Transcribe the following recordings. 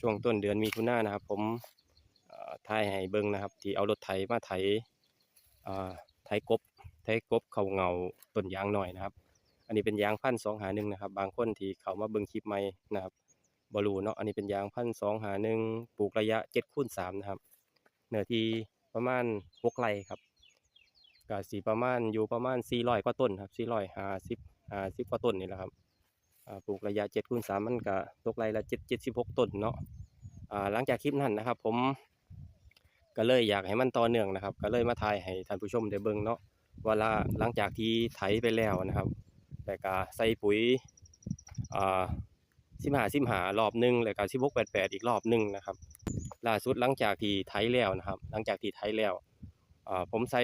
ช่วงต้นเดือนมีทุนานะครับ ผมเอ่อถ่ายให้เบิ่งนะครับ ที่เอารถไถมาไถไถกบไถกบเขาเงาต้นยางหน่อยนะครับ อันนี้เป็นยางพันสองหาหนึ่งนะครับ บางคนที่เขามาเบิ่งคลิปใหม่นะครับบรูเนาะอันนี้เป็นยางพันสองหาหนึ่งปลูกระยะเจ็ดคูณสามนะครับเนื้อที่ประมาณหกไร่ครับก็สีประมาณอยู่ประมาณสี่ร้อยกว่าต้นครับสี่ร้อยห้าสิบห้าสิบกว่าต้นนี่แหละครับ ปลูกระยะเจ็ดคูณสามมันก็ตกไรละเจ็ดเจ็ดสิบหกต้นเนาะหลังจากคลิปนั้นนะครับ ผมก็เลยอยากให้มันต่อเนื่องนะครับ ก็เลยมาถ่ายให้ท่านผู้ชมได้เบิ่งเนาะว่าหลังจากที่ไถไปแล้วนะครับ แต่ก็ใส่ปุ๋ยอ่าสิบหาสิบหารอบหนึ่งแล้วก็สิบหกแปดแปดอีกรอบหนึ่งนะครับล่าสุดหลังจากที่ไถแล้วนะครับ หลังจากที่ไถแล้วอ่าผมใส่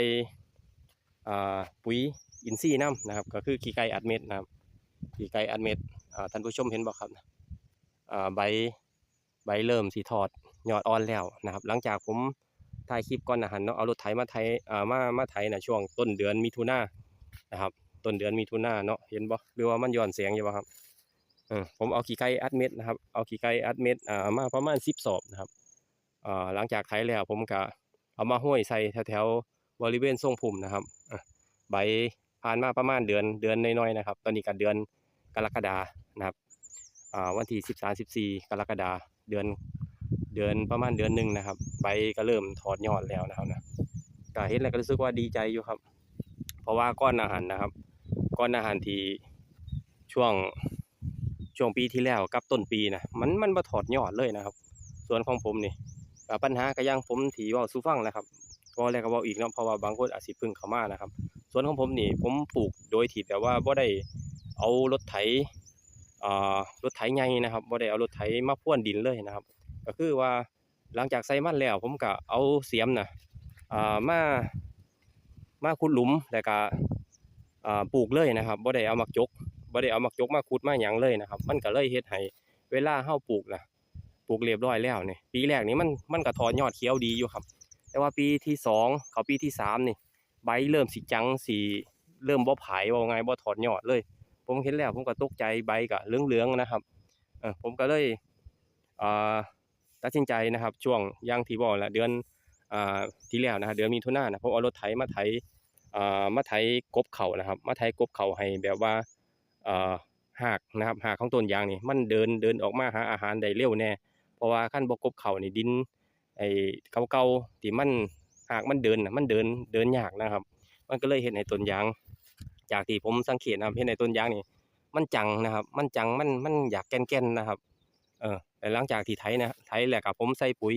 อ่าปุ๋ยอินทรีย์น้ำนะครับ ก็คือขี้ไก่อัดเม็ดนะครับขี้ไก่อัดเม็ด ท่านผู้ชมเห็นบ่ครับใบใบเริ่มสีถอดยอดอ่อนแล้วนะครับ หลังจากผมถ่ายคลิปก่อนนะฮันเนาะเอารถไถมาไถอ่ามามาไถนะช่วงต้นเดือนมิถุนายนนะครับต้นเดือนมิถุนายเนาะเห็นบ่หรือว่ามันย้อนแสงอยู่บ่ครับเออผมเอาขี้ไก่อัดเม็ดนะครับเอาขี้ไก่อัดเม็ดอ่ามาประมาณ10สอบนะครับอ่าหลังจากไถแล้วผมก็เอามาห้อยใส่แถวๆบริเวณทรงพุ่มนะครับใบผ่านมาประมาณเดือนเดือนน้อยๆนะครับ ตอนนี้ก็เดือน กรกฎานะครับวันที่สิบสามสิบสี่กรกฎาเดือนเดือนประมาณเดือนหนึ่งนะครับ ใบก็เริ่มถอดยอดแล้วนะครับนะก็เห็นแล้วก็รู้สึกว่าดีใจอยู่ครับ เพราะว่าก้อนอาหารนะครับ ก้อนอาหารที่ช่วงช่วงปีที่แล้วกับต้นปีนะมันมันมาถอดยอดเลยนะครับส่วนของผมนี่ปัญหาก็ยังผมถีเว่าสู้ฟังนะครับก็แล้วก็เว่าอีกเนาะเพราะว่าบางคนอาจสิพึ่งเขามานะครับ ส่วนของผมนี่ผมปลูกโดยที่แบบว่าบ่ได้ เอารถไถอ่ารถไถใหญ่นะครับบ่ได้เอารถไถมาพ่วนดินเลยนะครับ ก็คือว่าหลังจากใส่มันแล้ว ผมก็เอาเสียมน่ะอ่ามามาขุดหลุมแล้วก็อ่าปลูกเลยนะครับบ่ได้เอามักจกบ่ได้เอามักจกมาขุดมาหยังเลยนะครับ มันก็เลยเฮ็ดให้เวลาเฮาปลูกน่ะปลูกเรียบร้อยแล้วเนี่ยปีแรกนี่มันมันก็ถอนยอดเขียวดีอยู่ครับ แต่ว่าปีที่สองเขาปีที่สามนี่ใบเริ่มสีจังสีเริ่มบ่ผายว่าไงบ่ถอดยอดเลย ผมเห็นแล้ว ผมก็ตกใจใบก็เหลืองๆนะครับอผมก็เลยตัดสินใจนะครับ ช่วงอยางที่บอกแหละเดือนอที่แล้วนะครับเดือนมีทุนานนะผมเอารถไถมาไถมาไถกบเขานะครับ มาไถกบเข่าให้แบบว่าหากนะครับหากของต้นยางนี่มันเดินเดินออกมาหาอาหารได้เร็วแน่เพราะว่าขั้นบกบเขานี่ดินไอ้เก่าๆที่มันหากมันเดินมันเดินเดินยากนะครับ มันก็เลยเห็นในต้นยาง จากที่ผมสังเกตนะครับเห็นในต้นยางนี่มันจังนะครับ มันจังมันมันอยากแก่นๆนะครับ เออแต่หลังจากที่ไถนะไถแล้วกับผมใส่ปุ๋ย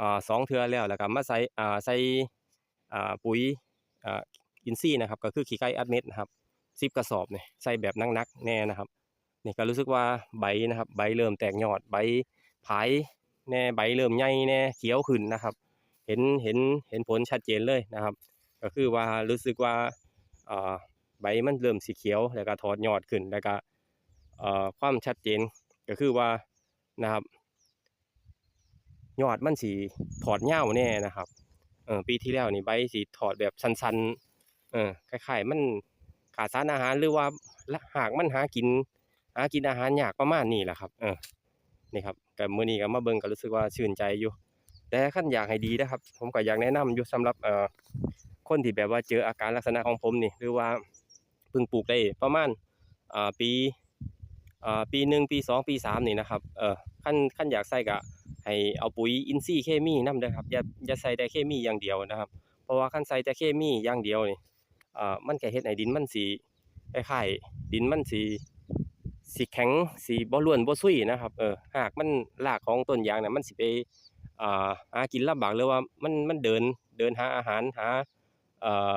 อ่าสองเทือแล้วแล้วก็มาใส่อ่าใส่อ่าปุ๋ยอ่าอินทรีย์นะครับ ก็คือขี้ไก่อัดเม็ดนะครับสิบกระสอบเนี่ยใส่แบบนักๆแน่นะครับนี่ก็รู้สึกว่าใบนะครับ ใบเริ่มแตกยอดใบผายแน่ใบเริ่มใหญ่แน่เขียวขึ้นนะครับ เห็นเห็นเห็นผลชัดเจนเลยนะครับ ก็คือว่ารู้สึกว่าอ่อ ใบมันเริ่มสีเขียวแล้วก็ถอดยอดขึ้นแล้วก็ความชัดเจนก็คือว่านะครับยอดมันสีถอดเง่าแน่นะครับเออปีที่แล้วนี่ใบสีถอดแบบสันๆเออคล้ายๆมันขาดสารอาหารหรือว่าหากมันหากิน หากินอาหารยากประมาณนี้แหละครับ เออนี่ครับแต่มื้อนี้ก็มาเบิ่งก็รู้สึกว่าชื่นใจอยู่ แต่ขั้นอยากให้ดีนะครับ ผมก็อยากแนะนำอยู่สำหรับเอ่อคนที่แบบว่าเจออาการลักษณะของผมนี่หรือว่า เพิ่งปลูกได้ประมาณอ่าปีอ่าปีหนึ่งปีสองปีสามนี่นะครับเออขั้นขั้นอยากใส่ก็ให้เอาปุ๋ยอินทรีย์เคมีนำเด้อครับอย่าอย่าใส่แต่เคมีอย่างเดียวนะครับ เพราะว่าขั้นใส่แต่เคมีอย่างเดียวนี่อ่ามันก็เฮ็ดให้ดินมันสีคล้ายๆดินมันสีสีแข็งสีบ่ร่วนบ่ซุยนะครับเออหากมันรากของต้นยางน่ะมันสิไปอ่าหากินลำบากหรือว่ามันมันเดินเดินหาอาหารหาอ่อ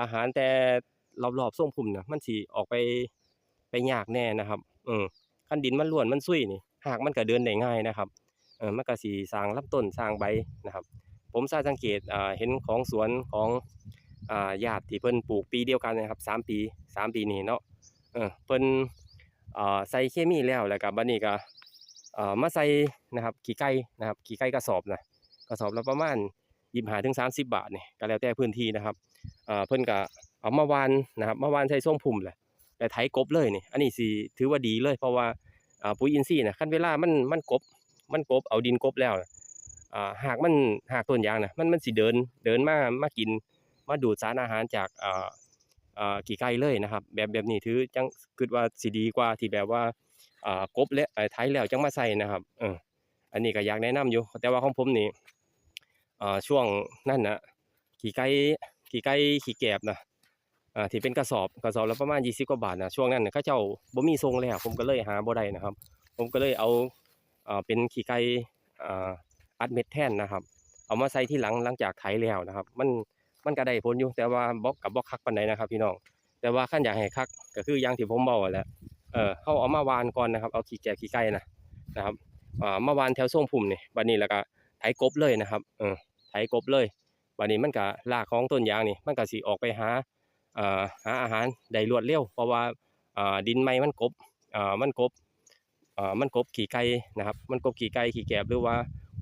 อาหารแต่ รอบๆทรงพุ่มน่ะมันสิออกไปไปยากแน่นะครับเออคันดินมันร่วนมันซุยนี่หากมันก็เดินได้ง่ายนะครับเออมันก็สิสร้างลำต้นสร้างใบนะครับ ผมทราบสังเกตอ่าเห็นของสวนของอ่าญาติที่เพิ่นปลูกปีเดียวกันนะครับสามปีสามปีนี้เนาะเออเพิ่นอ่าใส่เคมีแล้วแล้วก็บัดนี้ก็อ่อมาใส่นะครับขี้ไก่นะครับขี้ไก่กระสอบนะกระสอบละประมาณยี่ห้าถึงสามสิบบาทนี่ก็แล้วแต่พื้นที่นะครับเอ่อเพิ่นก็ เอามาวานนะครับมาวานใส่ส้มพุ่มแหละแต่ไถกบเลยนี่อันนี้สิถือว่าดีเลยเพราะว่าปุ๋ยอินทรีย์นะขั้นเวลามันมันกบมันกบเอาดินกบแล้วนะหากมันหากต้นยางนะมันมันสิเดินเดินมามากินมาดูดสารอาหารจากอ่าอ่าขี้ไก่เลยนะครับ แบบแบบนี้ถือจังคิดว่าสิดีกว่าที่แบบว่ากบและไถแล้วจังมาใส่นะครับออันนี้ก็อยากแนะนำอยู่ แต่ว่าของผมนี่ช่วงนั่นนะขี้ไก่ขี้ไก่ขี้แกบนะ อ่าที่เป็นกระสอบกระสอบละประมาณ20กว่าบาทนะช่วงนั้นน่ะเขาเจ้าบ่มีทรงแล้วผมก็เลยหาบ่ได้นะครับ ผมก็เลยเอาอ่าเป็นขี้ไก่อ่าอัดเม็ดแท่นนะครับ เอามาใส่ที่หลังหลังจากไถแล้วนะครับ มันมันก็ได้ผลอยู่แต่ว่าบ่กับบ่คักปานใดนะครับ พี่น้องแต่ว่าคันอยากให้คักก็คืออย่างที่ผมเว้าแหละเออเฮาเอามาวานก่อนนะครับ เอาขี้แกะขี้ไก่นะนะครับอ่ามาวานแถวทรงพุ่มนี่บัดนี้แล้วก็ไถกบเลยนะครับเออไถกบเลยบัดนี้มันก็รากของต้นยางนี่ มันก็สิออกไปหา หาอาหารได้รวดเร็วเพราะว่าดินไม้มันกบมันกบมันกบขี้ไก่นะครับ มันกบขี้ไก่ขี้แกบหรือว่า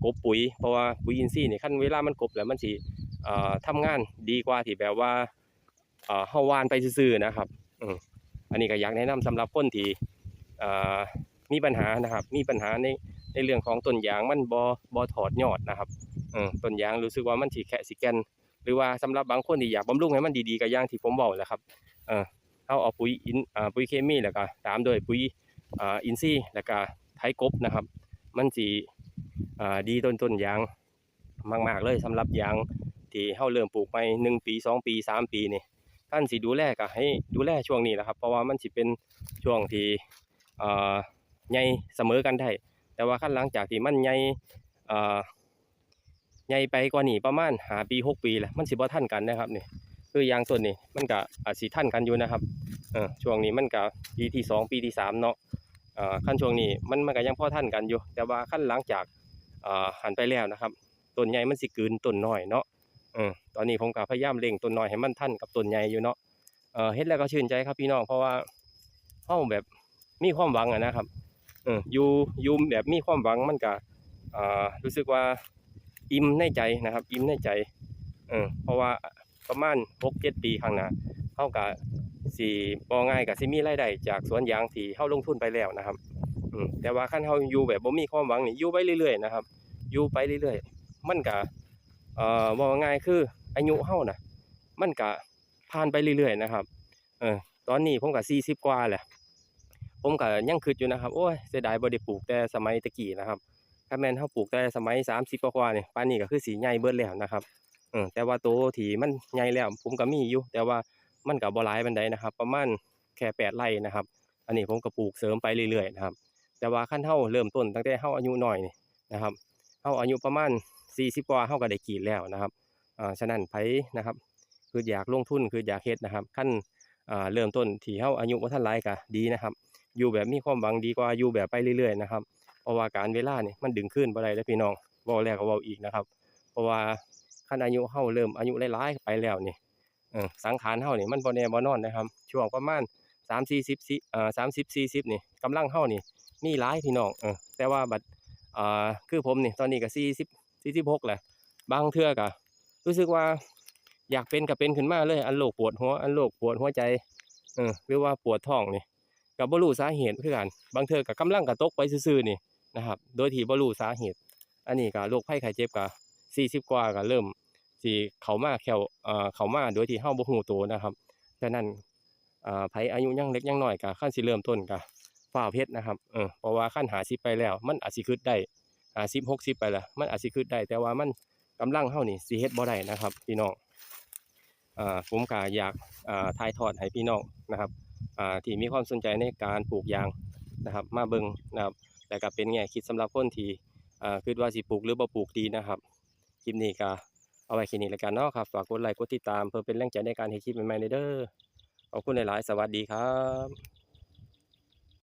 กบปุ๋ยเพราะว่าปุ๋ยอินทรีย์นี่คันเวลามันกบแล้วมันสิเอ่ทำงานดีกว่าที่แบบว่าเอ่อเฮาวานไปซื่อๆนะครับอันนี้ก็อยากแนะนำสำหรับคนที่มีปัญหานะครับ มีปัญหาในในเรื่องของต้นยางมันบ่บ่ถอดยอดนะครับต้นยางรู้สึกว่ามันสิแคะสิแก่น หรือว่าสำหรับบางคนที่อยากบำรุงให้มันดีๆก็อย่างที่ผมบอกแหละครับเออเอาเอาปุ๋ยอินอ่าปุ๋ยเคมีแล้วก็ตามด้วยปุ๋ยอ่าอินทรีย์แล้วก็ไถกบนะครับ มันสิอ่าดีต้นต้นยางมาก ๆ เลยสำหรับยางที่เฮาเริ่มปลูกไปหนึ่งปีสองปีสามปีนี่ท่านสิดูแลก็ให้ดูแลช่วงนี้แหละครับ เพราะว่ามันสิเป็นช่วงที่อ่าใหญ่เสมอกันได้แต่ว่าขั้นหลังจากที่มันใหญ่อ่า ใหญ่ไปกว่านี้ประมาณหาปีหกปีแหละมันสิบ่ทันกันนะครับนี่คือยางต้นนี่มันก็อาจสิทันกันอยู่นะครับเออช่วงนี้มันก็ปีที่สองปีที่สามเนาะเอ่อขั้นช่วงนี้มันมันก็ยังพ่อทันกันอยู่ แต่ว่าขั้นหลังจากเอ่อหันไปแล้วนะครับต้นใหญ่มันสิกืนต้นน้อยเนาะเออตอนนี้ผมก็พยายามเร่งต้นน้อยให้มันทันกับต้นใหญ่อยู่เนาะเออเฮ็ดแล้วก็ชื่นใจครับพี่น้องเพราะว่าเฮาแบบมีความหวังอะนะครับเอออยู่อยู่แบบมีความหวังมันก็เอ่อรู้สึกว่า อิ่มในใจนะครับ อิ่มในใจเออเพราะว่าประมาณหกเจ็ดปีข้างหน้าเขาก็สิบ่ง่ายกับสิมีรายได้จากสวนยางที่เขาลงทุนไปแล้วนะครับอืมแต่ว่าคันเขาอยู่แบบบ่มีความหวังนี่อยู่ไปเรื่อยๆนะครับอยู่ไปเรื่อยๆ มันก็เอ่อว่าง่ายคืออายุเฮาน่ะมันก็ผ่านไปเรื่อยๆนะครับเออตอนนี้ผมก็40กว่าแหละผมก็ยังคิดอยู่นะครับโอ้ยเสียดายบ่ได้ปลูกแต่สมัยตะกี้นะครับ ถ้าแม่นเฮาปลูกแต่สมัย30กว่าๆนี่ยป่านนี้ก็คือสิใหญ่เบิดแล้วนะครับเออแต่ว่าโตที่มันใหญ่แล้วผมก็มีอยู่ แต่ว่ามันก็บ่หลายปานใดนะครับ ประมาณแค่8ไร่นะครับ อันนี้ผมก็ปลูกเสริมไปเรื่อยๆนะครับ แต่ว่าคันเฮาเริ่มต้นตั้งแต่เฮาอายุหน้อยนี่นะครับเฮาอายุประมาณ40กว่าเฮาก็ได้กีดแล้วนะครับอ่าฉะนั้นไผนะครับ คืออยากลงทุนคืออยากเฮ็ดนะครับคันอ่าเริ่มต้นที่เฮาอายุบ่ทันหลายก็ดีนะครับ อยู่แบบมีความหวังดีกว่าอยู่แบบไปเรื่อยๆนะครับ เพราะว่าการเวลานี่มันดึงขึ้นบ่ได้เด้อพี่น้องเว้าแล้วก็เว้าอีกนะครับ เพราะว่าคันอายุเฮาเริ่มอายุหลายๆไปแล้วนี่สังขารเฮานี่มันบ่แน่บ่นอนนะครับ ช่วงประมาณ3 40สี่สิบเอ่อ30 40นี่กำลังเฮานี่มีหลายพี่น้องเออแต่ว่าบัดอ่าคือผมนี่ตอนนี้ก็40 46แหละบางเทื่อก็รู้สึกว่าอยากเป็นก็เป็นขึ้นมาเลย อันโรคปวดหัวอันโรคปวดหัวใจเออหรือว่าปวดท้องนี่ก็บ่รู้สาเหตุคือกันบางเทื่อก็กำลังกระตกไปซื่อๆนี่ นะครับ โดยที่บ่รู้สาเหตุ อันนี้ก็โรคภัยไข้เจ็บก็40 กว่าก็เริ่มสิเขามาแควเอ่อเขามาโดยที่เฮาบ่ฮู้ตัวนะครับฉะนั้นอ่าไผอายุยังเล็กยังน้อยก็คันสิเริ่มต้นก็ฟ้าเฮ็ดนะครับเออเพราะว่าคัน50ไปแล้ว มันอาจสิคิดได้50 60ไปล้วมันอาจสิคิดได้ แต่ว่ามันกำลังเฮานี่สิเฮ็ดบ่ได้นะครับพี่น้องอ่าผมก็อยากอ่าถ่ายทอดให้พี่น้องนะครับอ่าที่มีความสนใจในการปลูกยางนะครับ มาเบิ่งนะครับ แต่ก็เป็นแง่คิดสำหรับคนที่คิดว่าสิปลูกหรือบ่ปลูกดีนะครับคลิปนี้ก็เอาไว้คลิปนี้แล้วกันเนาะครับฝากกดไลค์กดติดตามเพื่อเป็นแรงใจในการเฮ็ดคลิปใหม่ๆเด้อขอบคุณหลายๆสวัสดีครับ